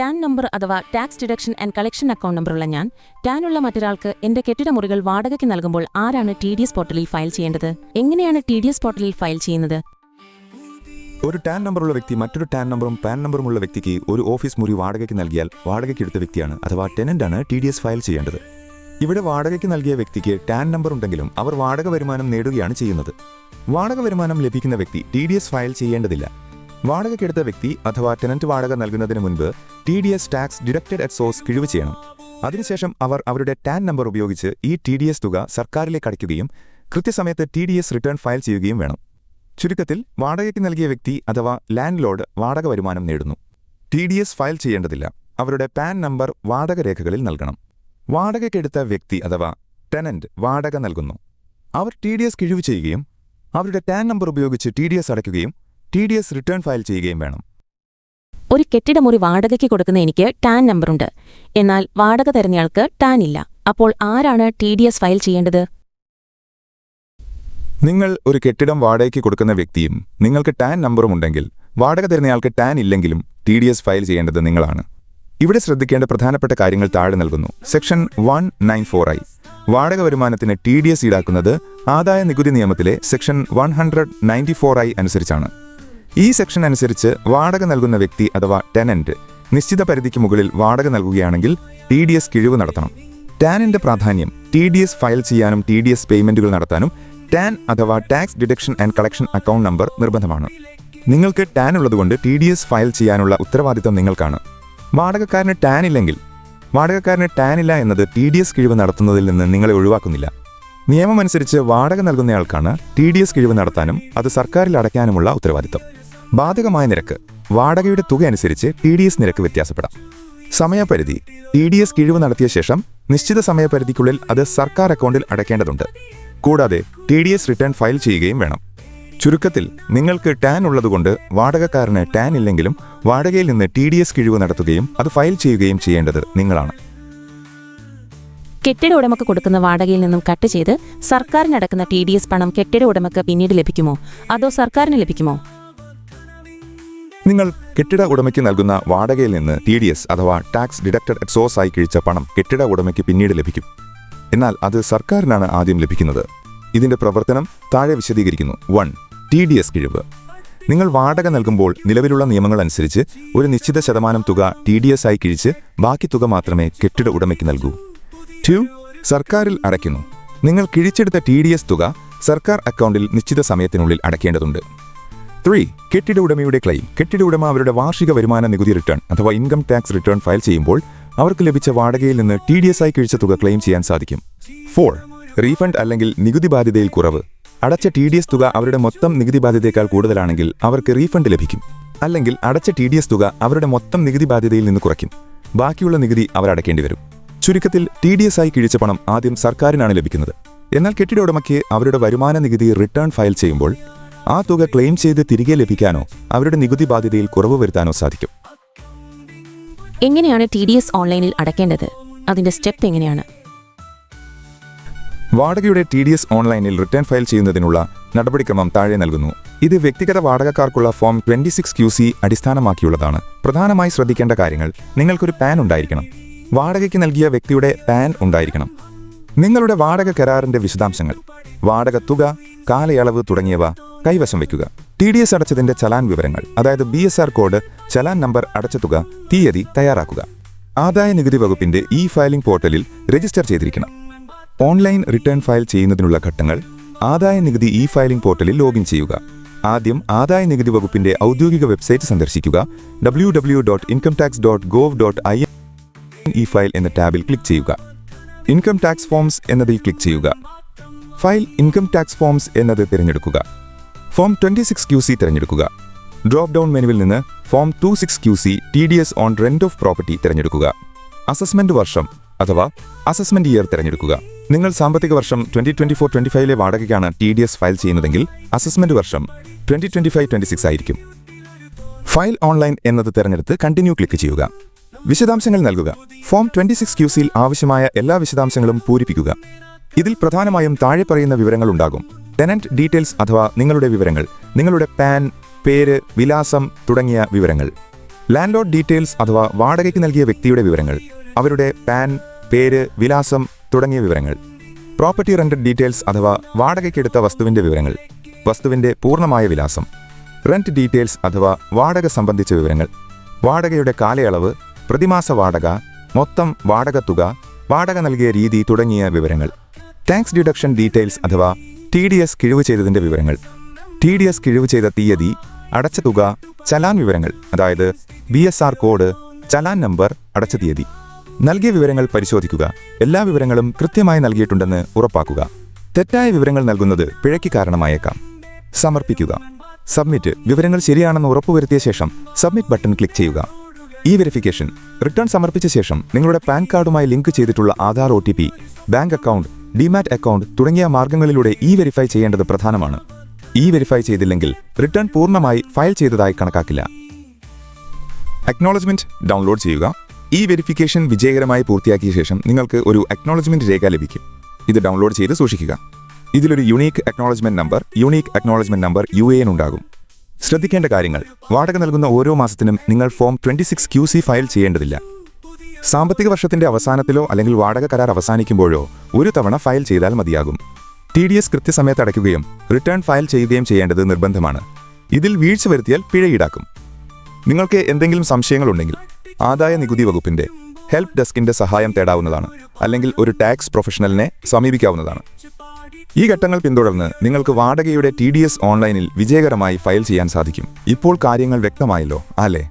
Tan number അഥവാ tax deduction and collection account നമ്പറുള്ള ഞാൻ ടാനുള്ള മറ്റൊരാൾക്ക് എന്റെ കെട്ടിടമുറികൾ വാടകയ്ക്ക് നൽകുമ്പോൾ ആരാണ് ടി ഡി എസ് പോർട്ടലിൽ ഫയൽ ചെയ്യേണ്ടത്? എങ്ങനെയാണ് ടി ഡി എസ് പോർട്ടലിൽ ഫയൽ ചെയ്യുന്നത്? ഒരു ടാൻ നമ്പറുള്ള വ്യക്തി മറ്റൊരു ടാൻ നമ്പറും പാൻ നമ്പറും ഉള്ള വ്യക്തിക്ക് ഒരു ഓഫീസ് മുറി വാടകയ്ക്ക് നൽകിയാൽ വാടകയ്ക്ക് എടുത്ത വ്യക്തിയാണ് അഥവാ ടെനന്റാണ് ടി ഡി എസ് ഫയൽ ചെയ്യേണ്ടത്. ഇവിടെ വാടകയ്ക്ക് നൽകിയ വ്യക്തിക്ക് ടാൻ നമ്പർ ഉണ്ടെങ്കിലും അവർ വാടക വരുമാനം നേടുകയാണ് ചെയ്യുന്നത്. വാടക വരുമാനം ലഭിക്കുന്ന വ്യക്തി ടി ഡി എസ് ഫയൽ ചെയ്യേണ്ടതില്ല. വാടകയ്ക്കെടുത്ത വ്യക്തി അഥവാ ടെനന്റ് വാടക നൽകുന്നതിന് മുൻപ് T D S tax deducted at source കിഴിവ് ചെയ്യണം. അതിനുശേഷം അവർ അവരുടെ ടാൻ നമ്പർ ഉപയോഗിച്ച് ഈ ടി ഡി എസ് തുക സർക്കാരിലേക്ക് അടയ്ക്കുകയും കൃത്യസമയത്ത് T D S return file ചെയ്യുകയും വേണം. ചുരുക്കത്തിൽ വാടകയ്ക്ക് നൽകിയ വ്യക്തി അഥവാ ലാൻഡ് ലോഡ് വാടക വരുമാനം നേടുന്നു. ടി ഡി എസ് ഫയൽ ചെയ്യേണ്ടതില്ല. അവരുടെ പാൻ നമ്പർ വാടക രേഖകളിൽ നൽകണം. വാടകയ്ക്കെടുത്ത വ്യക്തി അഥവാ ടെനന്റ് വാടക നൽകുന്നു. അവർ ടി ഡി എസ് കിഴിവ് ചെയ്യുകയും അവരുടെ ടാൻ നമ്പർ ഉപയോഗിച്ച് ടി ഡി എസ് അടയ്ക്കുകയും T D S return file ചെയ്യുകയും വേണം. ഒരു കെട്ടിടമുറി വാടകയ്ക്ക് കൊടുക്കുന്ന എനിക്ക് ടാൻ നമ്പറുണ്ട്. എന്നാൽ വാടക തരുന്നയാൾക്ക് ടാൻ ഇല്ല. അപ്പോൾ ആരാണ് ടി ഡി എസ് ഫയൽ ചെയ്യേണ്ടത്? നിങ്ങൾ ഒരു കെട്ടിടം വാടകയ്ക്ക് കൊടുക്കുന്ന വ്യക്തിയും നിങ്ങൾക്ക് ടാൻ നമ്പറും ഉണ്ടെങ്കിൽ വാടക തരുന്നയാൾക്ക് ടാൻ ഇല്ലെങ്കിലും ടി ഡി എസ് ഫയൽ ചെയ്യേണ്ടത് നിങ്ങളാണ്. ഇവിടെ ശ്രദ്ധിക്കേണ്ട പ്രധാനപ്പെട്ട കാര്യങ്ങൾ താഴെ നൽകുന്നു. Section one nine four I വാടക വരുമാനത്തിന് ടി ഡി എസ് ഈടാക്കുന്നത് ആദായ നികുതി നിയമത്തിലെ section one hundred ninety four I അനുസരിച്ചാണ്. ഈ സെക്ഷൻ അനുസരിച്ച് വാടക നൽകുന്ന വ്യക്തി അഥവാ ടെനന്റ് നിശ്ചിത പരിധിക്ക് മുകളിൽ വാടക നൽകുകയാണെങ്കിൽ ടി ഡി എസ് കിഴിവ് നടത്തണം. ടാനിന്റെ പ്രാധാന്യം ടി ഡി എസ് ഫയൽ ചെയ്യാനും ടി ഡി എസ് പേയ്മെന്റുകൾ നടത്താനും ടാൻ അഥവാ tax deduction and collection account number നിർബന്ധമാണ്. നിങ്ങൾക്ക് ടാൻ ഉള്ളതുകൊണ്ട് ടി ഡി എസ് ഫയൽ ചെയ്യാനുള്ള ഉത്തരവാദിത്തം നിങ്ങൾക്കാണ്. വാടകക്കാരന് ടാൻ ഇല്ലെങ്കിൽ വാടകക്കാരന് ടാൻ ഇല്ല എന്നത് ടി ഡി എസ് കിഴിവ് നടത്തുന്നതിൽ നിന്ന് നിങ്ങളെ ഒഴിവാക്കുന്നില്ല. നിയമമനുസരിച്ച് വാടക നൽകുന്നയാൾക്കാണ് ടി ഡി എസ് കിഴിവ് നടത്താനും അത് സർക്കാരിൽ അടയ്ക്കാനുമുള്ള ഉത്തരവാദിത്തം. ബാധകമായ നിരക്ക് വാടകയുടെ തുക അനുസരിച്ച് ടി ഡി എസ് നിരക്ക് വ്യത്യാസപ്പെടാം. സമയപരിധി ടി ഡി എസ് കിഴിവ് നടത്തിയ ശേഷം നിശ്ചിത സമയപരിധിക്കുള്ളിൽ അത് സർക്കാർ അക്കൗണ്ടിൽ അടയ്ക്കേണ്ടതുണ്ട്. കൂടാതെ T D S return file ചെയ്യുകയും വേണം. ചുരുക്കത്തിൽ നിങ്ങൾക്ക് ടാൻ ഉള്ളതുകൊണ്ട് വാടകക്കാരന് ടാൻ ഇല്ലെങ്കിലും വാടകയിൽ നിന്ന് ടി ഡി എസ് കിഴിവ് നടത്തുകയും അത് ഫയൽ ചെയ്യുകയും ചെയ്യേണ്ടത് നിങ്ങളാണ്. കെട്ടിട ഉടമക്ക് കൊടുക്കുന്ന വാടകയിൽ നിന്നും കട്ട് ചെയ്ത് സർക്കാരിനടക്കുന്ന ടി ഡി എസ് പണം കെട്ടിട ഉടമക്ക് പിന്നീട് ലഭിക്കുമോ? അതോ സർക്കാരിന് ലഭിക്കുമോ? നിങ്ങൾ കെട്ടിട ഉടമയ്ക്ക് നൽകുന്ന വാടകയിൽ നിന്ന് ടി ഡി എസ് അഥവാ ടാക്സ് ഡിഡക്റ്റഡ് എക്സോസ് ആയി കിഴിച്ച പണം കെട്ടിട ഉടമയ്ക്ക് പിന്നീട് ലഭിക്കും. എന്നാൽ അത് സർക്കാരിനാണ് ആദ്യം ലഭിക്കുന്നത്. ഇതിന്റെ പ്രവർത്തനം താഴെ വിശദീകരിക്കുന്നു. വൺ ടി ഡി എസ് കിഴിവ്. നിങ്ങൾ വാടക നൽകുമ്പോൾ നിലവിലുള്ള നിയമങ്ങൾ അനുസരിച്ച് ഒരു നിശ്ചിത ശതമാനം തുക ടി ഡി എസ് ആയി കിഴിച്ച് ബാക്കി തുക മാത്രമേ കെട്ടിട ഉടമയ്ക്ക് നൽകൂ. ടു സർക്കാരിൽ അടയ്ക്കുന്നു. നിങ്ങൾ കിഴിച്ചെടുത്ത ടി ഡി എസ് തുക സർക്കാർ അക്കൗണ്ടിൽ നിശ്ചിത സമയത്തിനുള്ളിൽ അടയ്ക്കേണ്ടതുണ്ട്. ത്രീ കെട്ടിട ഉടമയുടെ ക്ലെയിം കെട്ടിട ഉടമ അവരുടെ വാർഷിക വരുമാന നികുതി റിട്ടേൺ അഥവാ ഇൻകം ടാക്സ് റിട്ടേൺ ഫയൽ ചെയ്യുമ്പോൾ അവർക്ക് ലഭിച്ച വാടകയിൽ നിന്ന് ടി ഡി എസ് ആയി കിഴിച്ച തുക ക്ലെയിം ചെയ്യാൻ സാധിക്കും. ഫോർ റീഫണ്ട് അല്ലെങ്കിൽ നികുതി ബാധ്യതയിൽ കുറവ്. അടച്ച ടി ഡി എസ് തുക അവരുടെ മൊത്തം നികുതി ബാധ്യതയേക്കാൾ കൂടുതലാണെങ്കിൽ അവർക്ക് റീഫണ്ട് ലഭിക്കും. അല്ലെങ്കിൽ അടച്ച ടി ഡി എസ് തുക അവരുടെ മൊത്തം നികുതി ബാധ്യതയിൽ നിന്ന് കുറയ്ക്കും. ബാക്കിയുള്ള നികുതി അവർ അടയ്ക്കേണ്ടി വരും. ചുരുക്കത്തിൽ ടി ഡി എസ് ആയി കിഴിച്ച പണം ആദ്യം സർക്കാരിനാണ് ലഭിക്കുന്നത്. എന്നാൽ കെട്ടിട ഉടമയ്ക്ക് അവരുടെ വരുമാന നികുതി റിട്ടേൺ ഫയൽ ചെയ്യുമ്പോൾ ആ തുക ക്ലെയിം ചെയ്ത് തിരികെ ലഭിക്കാനോ അവരുടെ നികുതി ബാധ്യതയിൽ കുറവ് വരുത്താനോ സാധിക്കും. എങ്ങനെയാണ് ടി ഡി എസ് ഓൺലൈനിൽ അടയ്ക്കേണ്ടത്? അതിന്റെ സ്റ്റെപ്പ് എങ്ങനെയാണ്? വാടകയുടെ ടി ഡി എസ് ഓൺലൈനിൽ റിട്ടേൺ ഫയൽ ചെയ്യുന്നതിനുള്ള നടപടിക്രമം താഴെ നൽകുന്നു. ഇത് വ്യക്തിഗത വാടകക്കാർക്കുള്ള form twenty six Q C അടിസ്ഥാനമാക്കിയുള്ളതാണ്. പ്രധാനമായി ശ്രദ്ധിക്കേണ്ട കാര്യങ്ങൾ നിങ്ങൾക്കൊരു പാൻ ഉണ്ടായിരിക്കണം. വാടകയ്ക്ക് നൽകിയ വ്യക്തിയുടെ പാൻ ഉണ്ടായിരിക്കണം. നിങ്ങളുടെ വാടക കരാറിന്റെ വിശദാംശങ്ങൾ വാടക തുക കാലയളവ് തുടങ്ങിയവ കൈവശം വയ്ക്കുക. ടി ഡി എസ് അടച്ചതിന്റെ ചലാൻ വിവരങ്ങൾ അതായത് B S R code challan number അടച്ച തുക തീയതി തയ്യാറാക്കുക. ആദായ നികുതി വകുപ്പിന്റെ ഇ ഫയലിംഗ് പോർട്ടലിൽ രജിസ്റ്റർ ചെയ്തിരിക്കണം. ഓൺലൈൻ റിട്ടേൺ ഫയൽ ചെയ്യുന്നതിനുള്ള ഘട്ടങ്ങൾ ആദായ നികുതി ഇ ഫയലിംഗ് പോർട്ടലിൽ ലോഗിൻ ചെയ്യുക. ആദ്യം ആദായ നികുതി വകുപ്പിന്റെ ഔദ്യോഗിക വെബ്സൈറ്റ് സന്ദർശിക്കുക. W W dot income tax dot gov dot I E file എന്ന ടാബിൽ ക്ലിക്ക് ചെയ്യുക. ഇൻകം ടാക്സ് ഫോംസ് എന്നതിൽ ക്ലിക്ക് ചെയ്യുക. ഫയൽ ഇൻകം ടാക്സ് ഫോംസ് എന്നത് തിരഞ്ഞെടുക്കുക. Form twenty six Q C തിരഞ്ഞെടുക്കുക. ഡ്രോപ്പ് ഡൗൺ മെനുവിൽ നിന്ന് form two six Q C T D S on rent of property തിരഞ്ഞെടുക്കുക. അസസ്മെന്റ് വർഷം അഥവാ അസസ്മെന്റ് ഇയർ തിരഞ്ഞെടുക്കുക. നിങ്ങൾ സാമ്പത്തിക വർഷം ട്വന്റി ട്വന്റി ഫോർ ട്വന്റി ഫൈവിലെ വാടകയ്ക്കാണ് ടി ഡി എസ് ഫയൽ ചെയ്യുന്നതെങ്കിൽ അസസ്മെന്റ് വർഷം twenty twenty five twenty six ആയിരിക്കും. ഫയൽ ഓൺലൈൻ എന്നത് തിരഞ്ഞെടുത്ത് കണ്ടിന്യൂ ക്ലിക്ക് ചെയ്യുക. വിശദാംശങ്ങൾ നൽകുക. ഫോം ട്വന്റി സിക്സ് ക്യൂസിയിൽ ആവശ്യമായ എല്ലാ വിശദാംശങ്ങളും പൂരിപ്പിക്കുക. ഇതിൽ പ്രധാനമായും താഴെ പറയുന്ന വിവരങ്ങൾ ഉണ്ടാകും. ടെനന്റ് ഡീറ്റെയിൽസ് അഥവാ നിങ്ങളുടെ വിവരങ്ങൾ നിങ്ങളുടെ പാൻ പേര് വിലാസം തുടങ്ങിയ വിവരങ്ങൾ. ലാൻഡ് ലോഡ് ഡീറ്റെയിൽസ് അഥവാ വാടകയ്ക്ക് നൽകിയ വ്യക്തിയുടെ വിവരങ്ങൾ അവരുടെ പാൻ പേര് വിലാസം തുടങ്ങിയ വിവരങ്ങൾ. പ്രോപ്പർട്ടി റെന്റഡ് ഡീറ്റെയിൽസ് അഥവാ വാടകയ്ക്കെടുത്ത വസ്തുവിന്റെ വിവരങ്ങൾ വസ്തുവിന്റെ പൂർണമായ വിലാസം. റെന്റ് ഡീറ്റെയിൽസ് അഥവാ വാടക സംബന്ധിച്ച വിവരങ്ങൾ. വാടകയുടെ കാലയളവ് പ്രതിമാസ വാടക മൊത്തം വാടക തുക വാടക നൽകിയ രീതി തുടങ്ങിയ വിവരങ്ങൾ. ടാക്സ് ഡിഡക്ഷൻ ഡീറ്റെയിൽസ് അഥവാ ടി ഡി എസ് കിഴിവ് ചെയ്തതിന്റെ വിവരങ്ങൾ. ടി ഡി എസ് കിഴിവ് ചെയ്ത തീയതി അടച്ച തുക ചലാൻ വിവരങ്ങൾ അതായത് B S R code challan number അടച്ച തീയതി. നൽകിയ വിവരങ്ങൾ പരിശോധിക്കുക. എല്ലാ വിവരങ്ങളും കൃത്യമായി നൽകിയിട്ടുണ്ടെന്ന് ഉറപ്പാക്കുക. തെറ്റായ വിവരങ്ങൾ നൽകുന്നത് പിഴയ്ക്ക് കാരണമായേക്കാം. സമർപ്പിക്കുക. സബ്മിറ്റ്. വിവരങ്ങൾ ശരിയാണെന്ന് ഉറപ്പുവരുത്തിയ ശേഷം സബ്മിറ്റ് ബട്ടൺ ക്ലിക്ക് ചെയ്യുക. ഈ വെരിഫിക്കേഷൻ റിട്ടേൺ സമർപ്പിച്ച ശേഷം നിങ്ങളുടെ പാൻ കാർഡുമായി ലിങ്ക് ചെയ്തിട്ടുള്ള ആധാർ ഒ ബാങ്ക് അക്കൗണ്ട് ഡിമാറ്റ് അക്കൗണ്ട് തുടങ്ങിയ മാർഗങ്ങളിലൂടെ ഇ വെരിഫൈ ചെയ്യേണ്ടത് പ്രധാനമാണ്. ഇ വെരിഫൈ ചെയ്തില്ലെങ്കിൽ റിട്ടേൺ പൂർണമായി ഫയൽ ചെയ്തതായി കണക്കാക്കില്ല. അക്നോളജ്മെന്റ് ഡൗൺലോഡ് ചെയ്യുക. ഈ വെരിഫിക്കേഷൻ വിജയകരമായി പൂർത്തിയാക്കിയ ശേഷം നിങ്ങൾക്ക് ഒരു അക്നോളജ്മെന്റ് രേഖ ലഭിക്കും. ഇത് ഡൗൺലോഡ് ചെയ്ത് സൂക്ഷിക്കുക. ഇതിലൊരു unique acknowledgement number unique acknowledgement number U N ഉണ്ടാകും. ശ്രദ്ധിക്കേണ്ട കാര്യങ്ങൾ. വാടക നൽകുന്ന ഓരോ മാസത്തിനും നിങ്ങൾ form twenty six Q C file ചെയ്യേണ്ടതില്ല. സാമ്പത്തിക വർഷത്തിന്റെ അവസാനത്തിലോ അല്ലെങ്കിൽ വാടക കരാർ അവസാനിക്കുമ്പോഴോ ഒരു തവണ ഫയൽ ചെയ്താൽ മതിയാകും. ടി ഡി എസ് കൃത്യസമയത്ത് അടയ്ക്കുകയും റിട്ടേൺ ഫയൽ ചെയ്യുകയും ചെയ്യേണ്ടത് നിർബന്ധമാണ്. ഇതിൽ വീഴ്ച വരുത്തിയാൽ പിഴ ഈടാക്കും. നിങ്ങൾക്ക് എന്തെങ്കിലും സംശയങ്ങളുണ്ടെങ്കിൽ ആദായ നികുതി വകുപ്പിന്റെ ഹെൽപ്പ് ഡെസ്കിന്റെ സഹായം തേടാവുന്നതാണ് അല്ലെങ്കിൽ ഒരു ടാക്സ് പ്രൊഫഷണലിനെ സമീപിക്കാവുന്നതാണ്. ഈ ഘട്ടങ്ങൾ പിന്തുടർന്ന് നിങ്ങൾക്ക് വാടകയുടെ ടി ഓൺലൈനിൽ വിജയകരമായി ഫയൽ ചെയ്യാൻ സാധിക്കും. ഇപ്പോൾ കാര്യങ്ങൾ വ്യക്തമായല്ലോ അല്ലേ?